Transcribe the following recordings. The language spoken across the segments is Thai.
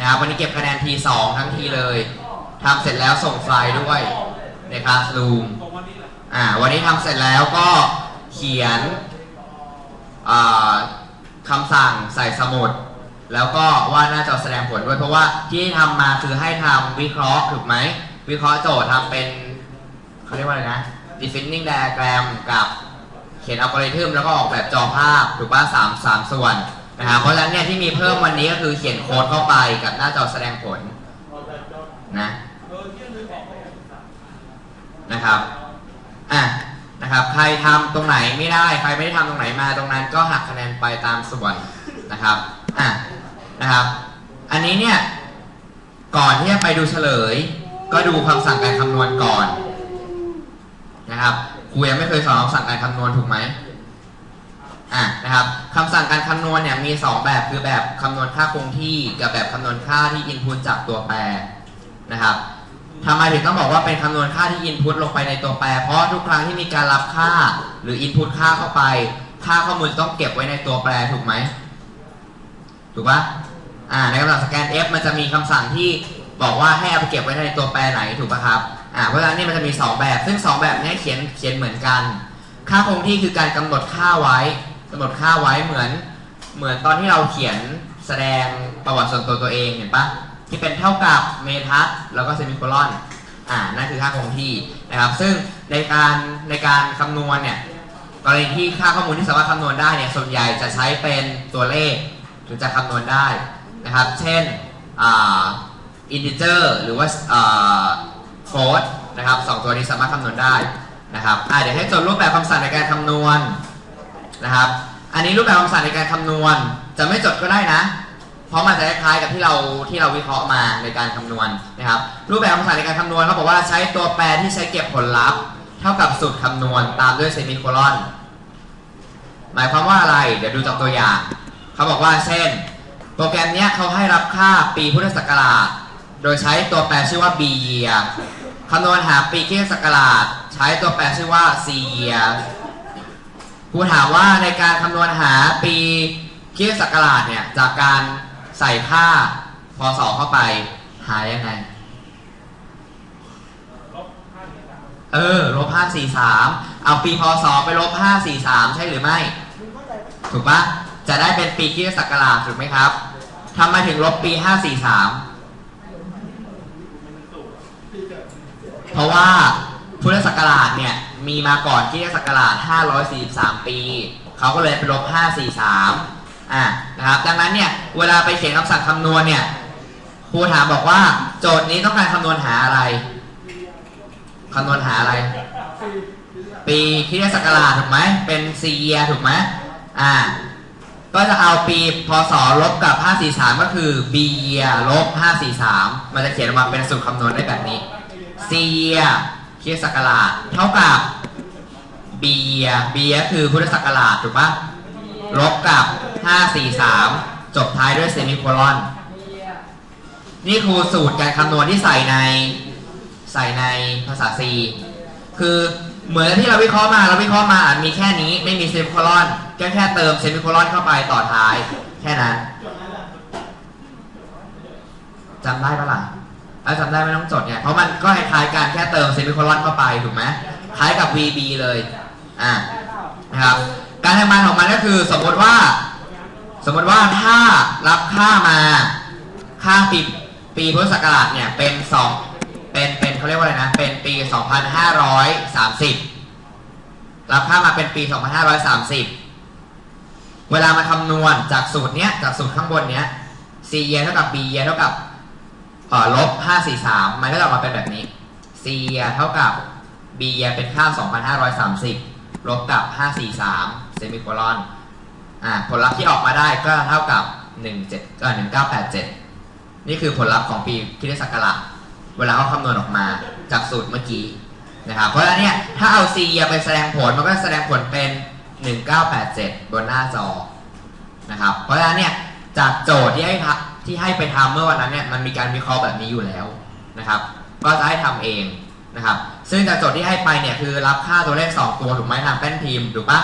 นะครับวันนี้เก็บคะแนนทีสองทั้งทีเลยทำเสร็จแล้วส่งไฟล์ด้วยในคลาสรูมอ่าวันนี้ทำเสร็จแล้วก็เขียนอ่าคำสั่งใส่สมุด แล้วก็ว่าหน้าจอแสดงผลด้วย เพราะว่าที่ทำมาคือให้ทำวิเคราะห์ถูกไหม วิเคราะห์โจทย์ทำเป็นเขาเรียกว่าอะไรนะ defining diagram กับเขียนอัลกอริทึมแล้วก็ออกแบบจอภาพถูกป่ะสามสามส่วน นะครับเพราะฉะนั้นเนี่ยที่มีเพิ่มวันนี้ก็คือเขียนโค้ดเข้าไปกับหน้าจอแสดงผลนะนะครับอะนะครับ ใครทำตรงไหนไม่ได้ ใครไม่ได้ทำตรงไหนมาตรงนั้นก็หักคะแนนไปตามส่วนนะครับอะนะครับ อันนี้เนี่ยก่อนที่จะไปดูเฉลย ก็ดูคำสั่งการคำนวณก่อนนะครับครูยังไม่เคยสอนคำสั่งการคำนวณถูกไหม อะนะครับคำสั่งการคำนวณเนี่ยมี 2 แบบคือแบบคำนวณค่าคงที่กับแบบคำนวณค่าที่อินพุตจากตัวแปรนะครับทำไมถึงต้องบอกว่าเป็นคำนวณค่าที่อินพุตลงไปในตัวแปร เพราะทุกครั้งที่มีการรับค่าหรืออินพุตค่าเข้าไป ค่าข้อมูลต้องเก็บไว้ในตัวแปรถูกไหมถูกปะอ่าในคำสั่งสแกน F มันจะมีคำสั่งที่บอกว่าให้เอาไปเก็บไว้ในตัวแปรไหนถูกปะครับอ่าเพราะฉะนั้นนี่มันจะมี 2 แบบ ซึ่ง 2 แบบเนี้เขียนเขียนเหมือนกัน ค่าคงที่คือการกำหนดค่าไว้ กำหนดค่าไว้เหมือน เหมือนตอนที่เราเขียนแสดงประวัติส่วนตัวตัวเองเห็นปะที่เป็นเท่ากับเมทัศแล้วก็เซมิโคลอนอ่านั่นคือค่าคงที่นะครับ ซึ่งในการในการคำนวณเนี่ยกรณีที่ค่าข้อมูลที่สามารถคำนวณได้เนี่ยส่วนใหญ่จะใช้เป็นตัวเลขถึงจะคำนวณได้นะครับ เช่นอ่าอินทิเจอร์หรือว่าอ่าโค้ดนะครับสองตัวนี้สามารถคำนวณได้นะครับอะเดี๋ยวให้จดรูปแบบคำสั่งในการคำนวณ นะครับ อันนี้รูปแบบคำสั่งในการคำนวณ จะไม่จดก็ได้นะ เพราะมันจะคล้ายๆกับที่เราที่เราวิเคราะห์มาในการคำนวณนะครับ รูปแบบคำสั่งในการคำนวณเขาบอกว่าใช้ตัวแปรที่ใช้เก็บผลลัพธ์ เท่ากับสูตรคำนวณตามด้วยเซมิโคลอน หมายความว่าอะไร เดี๋ยวดูจากตัวอย่าง เขาบอกว่า เช่น โปรแกรมนี้เขาให้รับค่าปีพุทธศักราช โดยใช้ตัวแปรชื่อว่า b year คำนวณหาปีคริสตศักราช ใช้ตัวแปรชื่อว่า c year ครูถามว่าในการคำนวณหาปีคริสตศักราชเนี่ยจากการใส่ค่าพศเข้าไปหายังไง เออลบ543เอาปีพศไปลบ543ใช่หรือไม่ ถูกปะจะได้เป็นปีคริสตศักราชถูกไหมครับทำไมถึงลบปี543เพราะว่าพุทธศักราชเนี่ย มีมาก่อนคริสตศักราช543 ปี เขาก็เลยไปลบ 543 อ่า นะครับ ดังนั้นเนี่ย เวลาไปเขียนคำสั่งคำนวณเนี่ย ครูถามบอกว่าโจทย์นี้ต้องการคำนวณหาอะไร คำนวณหาอะไร ปีคริสตศักราชถูกไหม เป็นซีเยถูกไหมอ่า ก็จะเอาปีพศลบกับ 543 ก็คือ b year ลบ 543 มันจะเขียนออกมาเป็นสูตรคำนวณได้แบบนี้ c year คริสตศักราชเท่ากับ b year b year คือพุทธศักราชถูกปะลบกับ 543 จบท้ายด้วยเซมิโคลอน นี่คือสูตรการคำนวณที่ใส่ในใส่ในภาษา C คือเหมือนที่เราวิเคราะห์มาเราวิเคราะห์มาอาจมีแค่นี้ไม่มีเซมิโคลอนแค่แค่เติมเซมิโคลอนเข้าไปต่อท้าย แค่นั้นจำได้ปะล่ะ ถ้าจำได้ไม่ต้องจดเนี่ยเพราะมันก็คล้ายๆกันแค่เติมเซมิโคลอนเข้าไปถูกไหมคล้ายกับ VB เลยอ่านะครับการทำงานของมันก็คือสมมติว่า สมมติว่าถ้ารับค่ามาค่าปีปีพุทธศักราชเนี่ยเป็นสองเป็นเป็นเขาเรียกว่าอะไรนะ เป็นปี 2530 รับค่ามาเป็นปี 2530 เวลามาคำนวณจากสูตรเนี้ยจากสูตรข้างบนเนี้ย c เยเท่ากับ b เยเท่ากับ เอ่อลบ543มันก็จะออกมาเป็นแบบนี้ c เยเท่ากับ b เยเป็นค่า2530ลบกับ 543เซมิโคลอนอ่าผลลัพธ์ที่ออกมาได้ก็เท่ากับ17เอ่อ1987 นี่คือผลลัพธ์ของปีคริสตศักราชเวลาเขาคำนวณออกมาจากสูตรเมื่อกี้นะครับเพราะฉะนั้นเนี่ยถ้าเอา C ไปแสดงผลมันก็แสดงผลเป็น 1987 บนหน้าจอนะครับเพราะฉะนั้นเนี่ยจากโจทย์ที่ให้ ที่ให้ไปทำเมื่อวันนั้นเนี่ยมันมีการวิเคราะห์แบบนี้อยู่แล้วนะครับ ก็จะให้ทำเองนะครับ ซึ่งจากโจทย์ที่ให้ไปเนี่ยคือรับค่าตัวเลข 2 ตัวถูกไหมทางแป้นพิมพ์ถูกปะ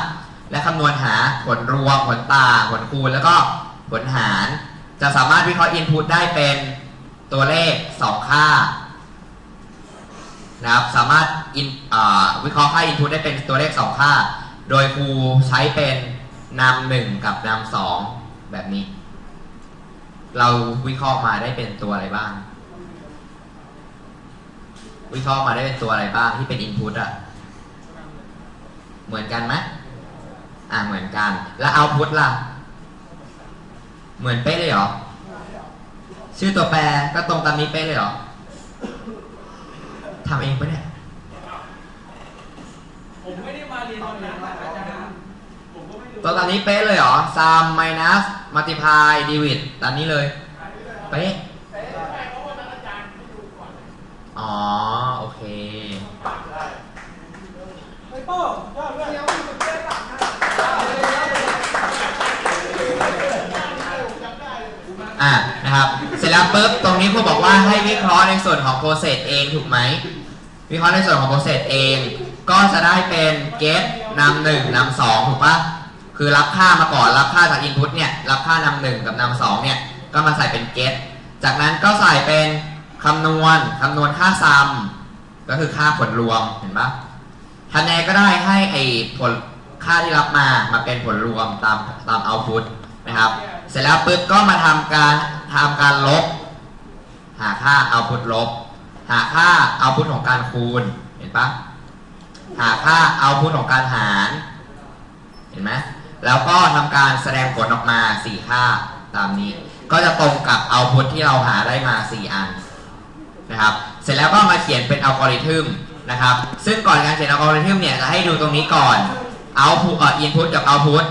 และคำนวณหาผลรวมผลต่างผลคูณแล้วก็ผลหาร จะสามารถวิเคราะห์ input ได้เป็นตัวเลข 2 ค่านะครับสามารถ in อ่าวิเคราะห์ค่า input ได้เป็นตัวเลข 2 ค่า โดยครูใช้เป็นนำหนึ่งกับนำสองแบบนี้ เราวิเคราะห์มาได้เป็นตัวอะไรบ้าง วิเคราะห์มาได้เป็นตัวอะไรบ้างที่เป็น input อะเหมือนกันไหมอ่าเหมือนกัน แล้ว output ล่ะ เหมือนเป๊ะเลยเหรอ ชื่อตัวแปรก็ตรงตามนี้เป๊ะเลยเหรอทำเองปะเนี่ย ผมไม่ได้มาเรียนตอนนั้นอาจารย์ผมก็ไม่รู้ ตัวตามนี้เป๊ะเลยเหรอ sum minus multiply divide ตามนี้เลย เป๊ะอ๋อ โอเคอ่านะนะครับ เสร็จแล้วปุ๊บ ตรงนี้ครูบอกว่าให้วิเคราะห์ในส่วนของ process เองถูกไหม วิเคราะห์ในส่วนของ process เอง ก็จะได้เป็น get นำหนึ่งนำสองถูกปะ คือรับค่ามาก่อนรับค่าจาก input เนี่ยรับค่านำหนึ่งกับนำสองเนี่ยก็มาใส่เป็น get จากนั้นก็ใส่เป็นคำนวณคำนวณค่า sum ก็คือค่าผลรวมเห็นปะทำยังไงก็ได้ให้ไอผลค่าที่รับมามาเป็นผลรวมตามตาม output นะครับ เสร็จแล้วปุ๊บก็มาทำการทำการลบ หาค่า output ลบ หาค่า output ของการคูณเห็นปะหาค่า output ของการหาร เห็นไหม แล้วก็ทำการแสดงผลออกมา4ค่าตามนี้ ก็จะตรงกับ output ที่เราหาได้มา 4 อันนะครับ เสร็จแล้วก็มาเขียนเป็นอัลกอริทึมนะครับ ซึ่งก่อนการเขียนอัลกอริทึมเนี่ยจะให้ดูตรงนี้ก่อน output เอ่อ input กับ output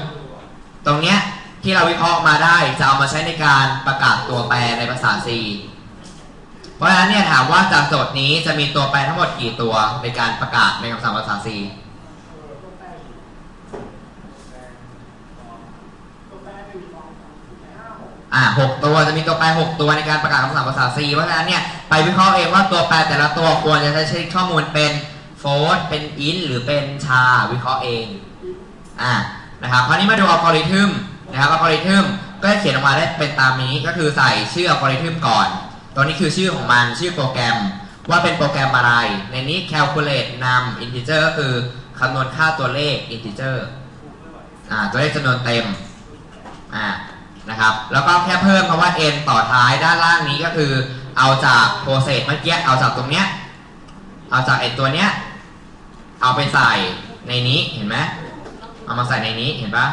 ตรงเนี้ยที่เราวิเคราะห์มาได้จะเอามาใช้ในการประกาศตัวแปรในภาษา C เพราะฉะนั้นเนี่ยถามว่าจากโจทย์นี้จะมีตัวแปรทั้งหมดกี่ตัวในการประกาศในคำสั่งภาษา C อ่าหกตัวจะมีตัวแปรหกตัวในการประกาศคำสั่งภาษา C เพราะฉะนั้นเนี่ยไปวิเคราะห์เองว่าตัวแปรแต่ละตัวควรจะใช้ข้อมูลเป็นโฟร์เป็นอินหรือเป็นชาวิเคราะห์เองอ่านะครับคราวนี้มาดูอัลกอริทึมนะครับอัลกอริทึมก็จะเขียนออกมาได้เป็นตามนี้ก็คือใส่ชื่ออัลกอริทึมก่อน ตัวนี้คือชื่อของมันชื่อโปรแกรม ว่าเป็นโปรแกรมอะไร ในนี้ calculate นำ integer ก็คือคำนวณค่าตัวเลข integer อ่าตัวเลขจำนวนเต็มอ่า นะครับ แล้วก็แค่เพิ่มคำว่า n ต่อท้ายด้านล่างนี้ก็คือ เอาจาก process เมื่อกี้เอาจากตรงเนี้ยเอาจากไอตัวเนี้ยเอาไปใส่ในนี้เห็นไหมเอามาใส่ในนี้เห็นปะ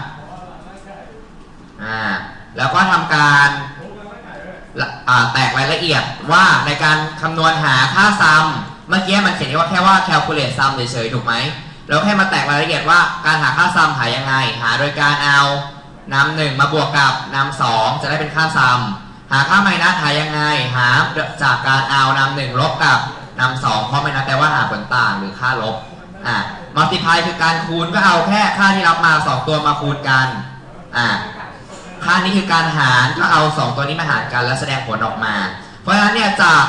อ่าแล้วก็ทำการอ่าแตกรายละเอียดว่าในการคำนวณหาค่าซัมเมื่อกี้มันเขียนว่าแค่ว่า calculate sum เฉยๆถูกไหมแล้วแค่มาแตกรายละเอียดว่าการหาค่าซัมหายังไง หาโดยการเอา นำหนึ่งมาบวกกับนำสองจะได้เป็นค่าซัมหาค่าไมนัสหายังไงหาจากการเอานำหนึ่งลบกับนำสองเพราะไมนัสแปลว่าหาผลต่างหรือค่าลบอ่า multiply คือการคูณก็เอาแค่ค่าที่รับมา2ตัวมาคูณกันอ่าค่านี้คือการหารก็เอา2ตัวนี้มาหารกันแล้วแสดงผลออกมา เพราะฉะนั้นเนี่ยจาก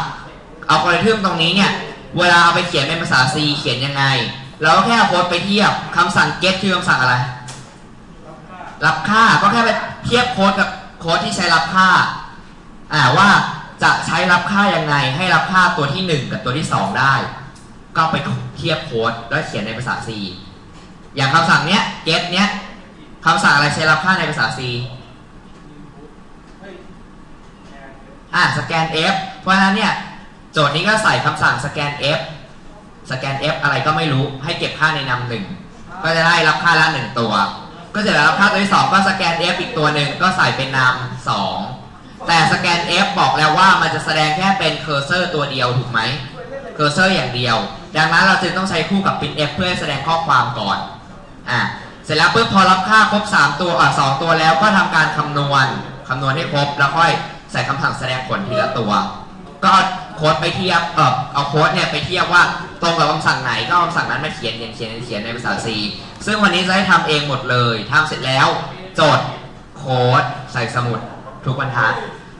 เอัลกอริทึมตรงนี้เนี่ยเวลาเอาไปเขียนเป็นภาษา C เขียนยังไง เราก็แค่โค้ดไปเทียบคำสั่ง get คือคำสั่งอะไร รับค่าก็แค่ไปเทียบโค้ดกับโค้ดที่ใช้รับค่าอ่าว่าจะใช้รับค่ายังไงให้รับค่าตัวที่ 1 กับตัวที่ 2 ได้ ก็ไปเทียบโค้ดแล้วเขียนในภาษา C อย่างคำสั่งเนี้ย get เนี้ยคำสั่งอะไรใช้รับค่าในภาษา C อะสแกน F เพราะฉะนั้นเนี่ยโจทย์นี้ก็ใส่คำสั่งสแกน F สแกน F อะไรก็ไม่รู้ให้เก็บค่าในนำหนึ่งก็จะได้รับค่าละหนึ่งตัว ก็เสร็จแล้วรับค่าตัวที่สองก็สแกน F อีกตัวหนึ่งก็ใส่เป็นนำสองแต่สแกน F บอกแล้วว่ามันจะแสดงแค่เป็นเคอร์เซอร์ตัวเดียวถูกไหมเคอร์เซอร์อย่างเดียว ดังนั้นเราจึงต้องใช้คู่กับ printf เพื่อให้แสดงข้อความก่อนอะเสร็จแล้วปุ๊บพอรับค่าครบ 3 ตัวอะ2ตัวแล้วก็ทำการคำนวณคำนวณให้ครบแล้วค่อยใส่คำสั่งแสดงผลทีละตัว ก็ โค้ดไปเทียบเออเอาโค้ดเนี่ยไปเทียบว่าตรงกับคำสั่งไหนก็เอาคำสั่งนั้นมาเขียนเขียนเขียนเขียนในภาษา C ซึ่งวันนี้จะให้ทำเองหมดเลยทำเสร็จแล้วจดโค้ดใส่สมุดทุกบรรทัด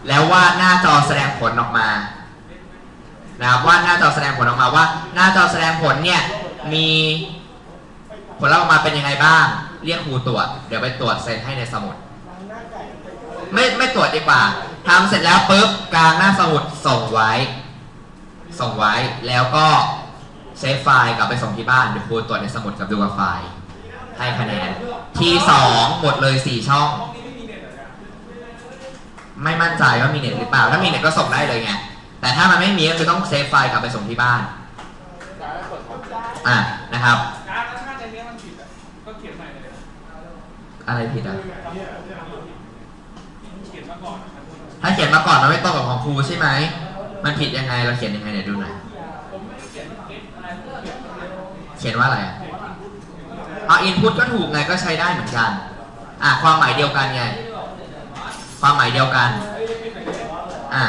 แล้ววาดหน้าจอแสดงผลออกมานะครับว่าหน้าจอแสดงผลออกมาว่า หน้าจอแสดงผลเนี่ยมีผลลัพธ์ออกมาเป็นยังไงบ้าง เรียกครูตรวจ เดี๋ยวไปตรวจเซ็นให้ในสมุด ไม่ไม่ตรวจดีกว่าทำเสร็จแล้วปุ๊บกลางหน้าสมุดส่งไว้ ส่งไว้แล้วก็เซฟไฟล์กลับไปส่งที่บ้านเดี๋ยวครูตรวจในสมุดกับดูกับไฟล์ให้คะแนน ที่สองหมดเลยสี่ช่อง ไม่มั่นใจว่ามีเน็ตหรือเปล่า ถ้ามีเน็ตก็ส่งได้เลยไง แต่ถ้ามันไม่มีก็คือต้องเซฟไฟล์กลับไปส่งที่บ้าน อะนะครับ อะไรผิดอะ ถ้าเขียนมาก่อนมันไม่ตรงกับของครูใช่ไหม มันผิดยังไงเราเขียนยังไงเดี๋ยวดูหน่อยเขียนว่าอะไรอะเอาอินพุตก็ถูกไงก็ใช้ได้เหมือนกัน อะความหมายเดียวกันไง ความหมายเดียวกัน อะ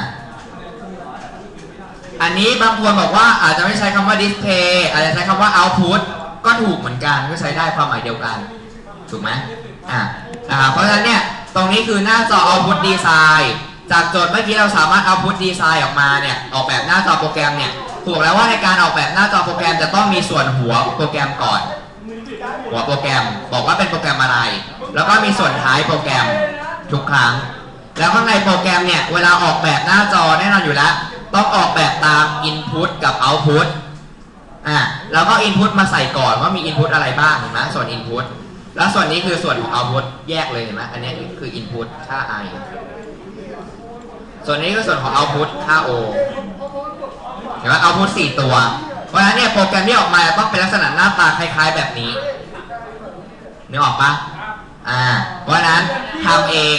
อันนี้บางคนบอกว่าอาจจะไม่ใช้คำว่า display อาจจะใช้คำว่า output ก็ถูกเหมือนกันก็ใช้ได้ความหมายเดียวกัน ถูกไหมอะนะครับเพราะฉะนั้นเนี่ย ตรงนี้คือหน้าจอ output design จากโจทย์เมื่อกี้เราสามารถ output design ออกมาเนี่ยออกแบบหน้าจอโปรแกรมเนี่ยถูกแล้วว่าในการออกแบบหน้าจอโปรแกรมจะต้องมีส่วนหัวโปรแกรมก่อน หัวโปรแกรมบอกว่าเป็นโปรแกรมอะไร แล้วก็มีส่วนท้ายโปรแกรมทุกครั้ง แล้วข้างในโปรแกรมเนี่ยเวลาออกแบบหน้าจอแน่นอนอยู่แล้ว ต้องออกแบบตาม input กับ output อะแล้วก็ input มาใส่ก่อนว่ามี input อะไรบ้างเห็นไหมส่วน input แล้วส่วนนี้คือส่วนของ output แยกเลยเห็นไหมอันนี้คือ input ค่า i ส่วนนี้คือส่วนของ output ค่า o เห็นไหม output สี่ตัว เพราะฉะนั้นเนี่ยโปรแกรมที่ออกมาต้องเป็นลักษณะหน้าตาคล้าย ๆ แบบนี้นึกออกปะอ่า เพราะฉะนั้นทำเอง